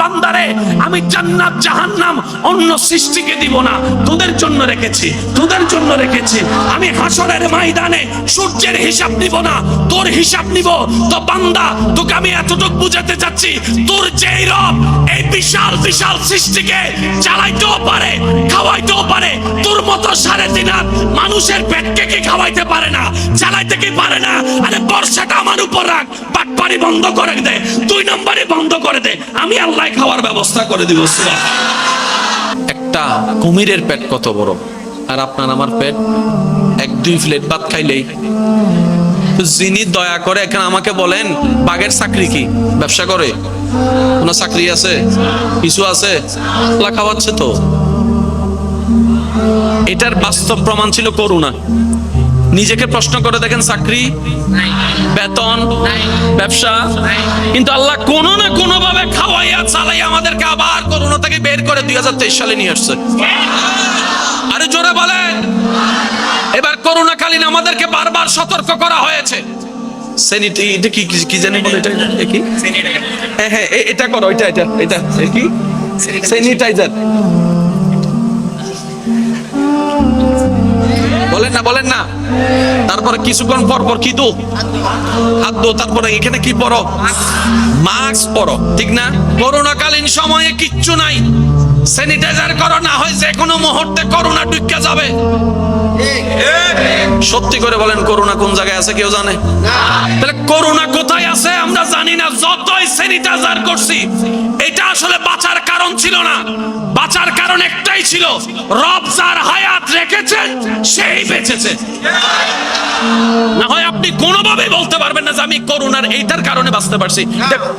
বান্দারে, আমি জান্নাত, জাহান্নাম অন্য সৃষ্টিকে দিব না। তোদের জন্য রেখেছি, তোদের জন্য রেখেছি। আমি হাসরের ময়দানে সূর্যের হিসাব নিব না, তোর হিসাব নিব। তো বান্দা, তোকে আমি এতটুকু বুঝাতে চাচ্ছি, তোর যেই রব এই বিশাল বিশাল সৃষ্টিকে চালাইতেও পারে, খাওয়াইতেও পারে, তোর মতো সাড়ে তিন মানুষের পেটকে কি খাওয়াইতে পারে না, চালাইতে কি পারে না? আরে বর্ষাটা আমার উপর রাখ বাটপাড়ি বন্ধ করে দে, দুই নম্বরে বন্ধ করে দে। আমি আল্লাহ খাওয়ার ব্যবস্থা করে দিব একটা কুমিরের পেট কত বড়? আর আপনার আমার পেট এক দুই প্লেট ভাত খাইলেই। যিনি দয়া করে এখানে আমাকে বলেন, বাঘের চাকরি কি? ব্যবসা করে? কোনো চাকরি আছে? কিছু আছে? খাওয়াচ্ছে তো। এটার বাস্তব প্রমাণ ছিল করুণা। নিজেকে প্রশ্ন করে দেখেন চাকরি বেতন ব্যবসা। কিন্তু আল্লাহ কোনো না কোনো ভাবে খাওয়াইয়া চালাই আমাদেরকে আবার করোনা থেকে বের করে দুই হাজার তেইশ সালে নিয়ে আসছে। আরে জোরে বলেন। এবার করোনা করোনাকালীন আমাদেরকে বারবার সতর্ক করা হয়েছে। সেনিটি এটা কি কি- কি জানি বলে এটা? এটা কি? হ্যাঁ হ্যাঁ এটা করো এটা এটা এটা এ কি? স্যানিটাইজার বলেন না বলেন না। তারপরে কিছুক্ষণ পর পর কি দো হাত তারপরে এখানে কি পরো মাস্ক পরো ঠিক না? করোনাকালীন সময়ে কিচ্ছু নাই। স্যানিটাইজার করো, না হয় যে কোনো মুহূর্তে করোনা ঢুকে যাবে। সত্যি করে বলেন, করোনা কোন জায়গায় আছে কেউ জানে? তাহলে করোনা কোথায় আছে আমরা জানি না, যতই স্যানিটাইজার করছি, এটা আসলে বাঁচার কারণ ছিল না। বাঁচার কারণ একটাই ছিল, রব যার হায়াত রেখেছেন, সেই বেঁচেছে। না হয় আপনি কোনোভাবে বলতে পারবেন না যে আমি করোনার এইটার কারণে বাঁচতে পারছি।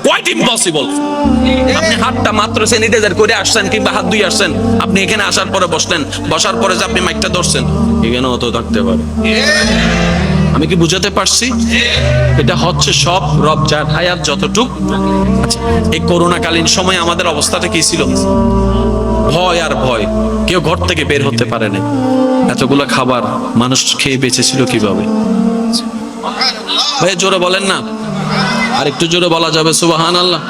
কোয়াইট ইম্পসিবল আপনি হাতটা মাত্র স্যানিটাইজার করে আসছেন কিংবা হাত ধুয়ে আসছেন, আপনি এখানে আসার পরে বসলেন, বসার পরে যে আপনি মাইকটা ধরছেন, এখানেও তো থাকতে পারে। আমি কি বুঝাতে পারছি? এটা হচ্ছে সব রব যার হায়াত যতটুক। আচ্ছা এই করোনাকালীন সময় আমাদের অবস্থাটা কি ছিল? ভয় আর ভয়। কেউ ঘর থেকে বের হতে পারে না এতগুলো খাবার মানুষ খেয়ে বেঁচেছিল কীভাবে? ভাই, জোরে বলেন না। আর একটু জোরে বলা যাবে সুবাহান আল্লাহ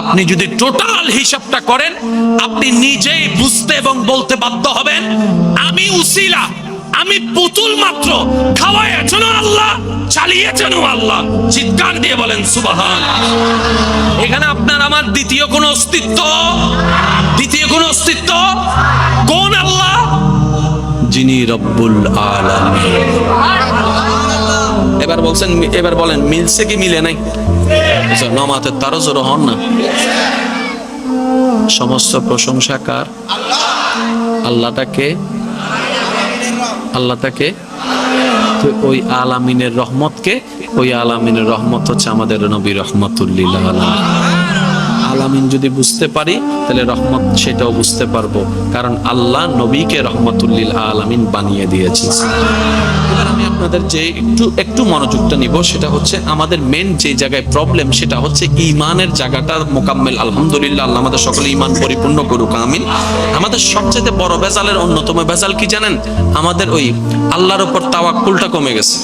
আপনি যদি টোটাল হিসাবটা করেন, আপনি নিজেই বুঝতে এবং বলতে বাধ্য হবেন, আমি উসিলা। আমি পুতুল মাত্র। খাওয়াইছেন আল্লাহ চালিয়েছেন আল্লাহ। চিৎকার দিয়ে বলেন সুবাহান। এখানে আপনার আমার দ্বিতীয় কোন অস্তিত্ব? দ্বিতীয় কোন অস্তিত্ব? কোন আল্লাহ? যিনি রব্বুল আলামিন। এবার বলছেন এবার বলেন মিলছে কি মিলে নাই? আচ্ছা, নমাতের তারও জোর হন না? সমস্ত প্রশংসা কার? আল্লাহটাকে আল্লাহটাকে তাকে ওই আলামিনের রহমতকে, ওই আলামিনের রহমত হচ্ছে আমাদের নবী রহমতুল্লিল আলামিন। যদি বুঝতে পারি, তাহলে রহমত সেটাও বুঝতে পারব। কারণ আল্লাহ নবীকে রহমতুল্লিল আলামিন বানিয়ে দিয়েছে এবার আমি আপনাদের যে একটু একটু মনোযোগটা নিব, সেটা হচ্ছে আমাদের মেন যে জায়গায় প্রবলেম সেটা হচ্ছে ইমানের জায়গাটা মোকাম্মেল, আলহামদুলিল্লাহ, আল্লাহ আমাদের সকলে ইমান পরিপূর্ণ করুক, আমিন। আমাদের সবচেয়ে বড় বেজালের অন্যতম বেজাল কি জানেন? আমাদের ওই আল্লাহর উপর তাওয়াক্কুলটা কমে গেছে।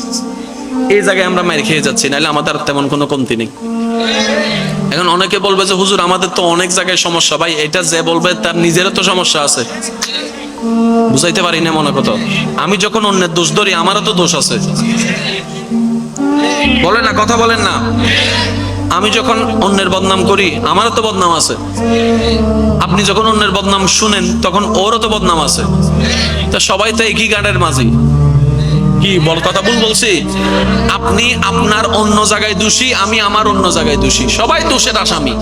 এই জায়গায় আমরা মার খেয়ে যাচ্ছি, নাহলে আমাদের তেমন কোনো কমতি নেই। এখন অনেকে বলবে যে, হুজুর, আমাদের তো অনেক জায়গায় সমস্যা, ভাই, এটা যে বলবে, তার নিজেরও তো সমস্যা আছে। বুঝাইতে পারি না মনে কত? আমি যখন অন্যের দোষ ধরি, আমারও তো দোষ আছে। বলেন না, কথা বলেন না। আমি যখন অন্যের বদনাম করি, আমারও তো বদনাম আছে। আপনি যখন অন্যের বদনাম শুনেন, তখন ওরও তো বদনাম আছে। তা সবাই তো একই গানের মাঝি। কি, বল কথা, ভুল বলছি? আপনি আপনার অন্য জায়গায় দোষী, আমি আমার অন্য জায়গায় দোষী। সবাই দোষের আসামি।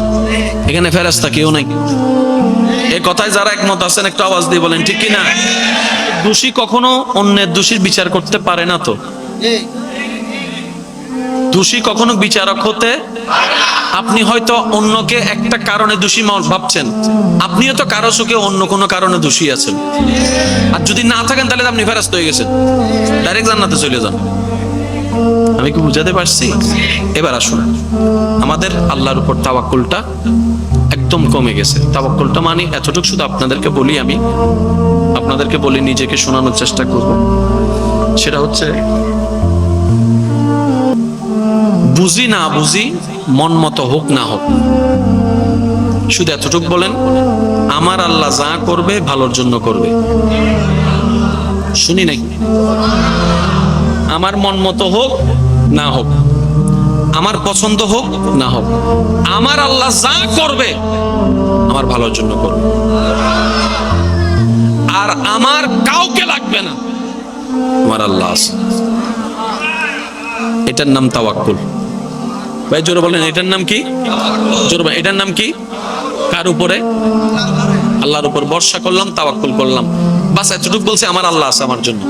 এখানে ফেরাস্তা কেউ নাই। এ কথায় যারা একমত আছেন, একটু আওয়াজ দিয়ে বলেন, ঠিক কি না দোষী কখনো অন্যের দোষীর বিচার করতে পারে না তো। দোষী কখনো বিচারক হতে আপনি হয়তো অন্যকে একটা কারণে দোষী ভাবছেন। আপনিও তো কারও সুখে অন্য কোনো কারণে দোষী আছেন। আর যদি না থাকেন, তাহলে আপনি ফেরাস্ত হয়ে গেছেন। ডাইরেক্ট জান্নাতে চলে যান। আমি কি বুঝাতে পারছি? এবার আসুন। আমাদের আল্লাহর উপর তাওয়াক্কুলটা একদম কমে গেছে। তাওয়াক্কুলটা মানে এতটুকু শুধু আপনাদেরকে বলি আমি। আপনাদেরকে বলি নিজেকে শোনানোর চেষ্টা করব। সেটা হচ্ছে, বুঝি না বুঝি, মন মতো হোক না হোক। শুধু এতটুকু বলেন, আমার আল্লাহ যা করবে, ভালোর জন্য করবে। শুনি নাই? আমার মন মতো হোক না হোক। আমার পছন্দ হোক না হোক। আমার আল্লাহ যা করবে আমার ভালোর জন্য করবে। আর আমার কাউকে লাগবে না। আমার আল্লাহ আছে। এটার নাম তাওয়াক্কুল। ভাই জোরে বলেন এটার নাম কি? জোরে বলেন, এটার নাম কি? কার উপরে? আল্লাহর উপর। ভরসা করলাম তাওয়াক্কুল করলাম। বাস এতটুকু বলছে আমার আল্লাহ আছে আমার জন্য।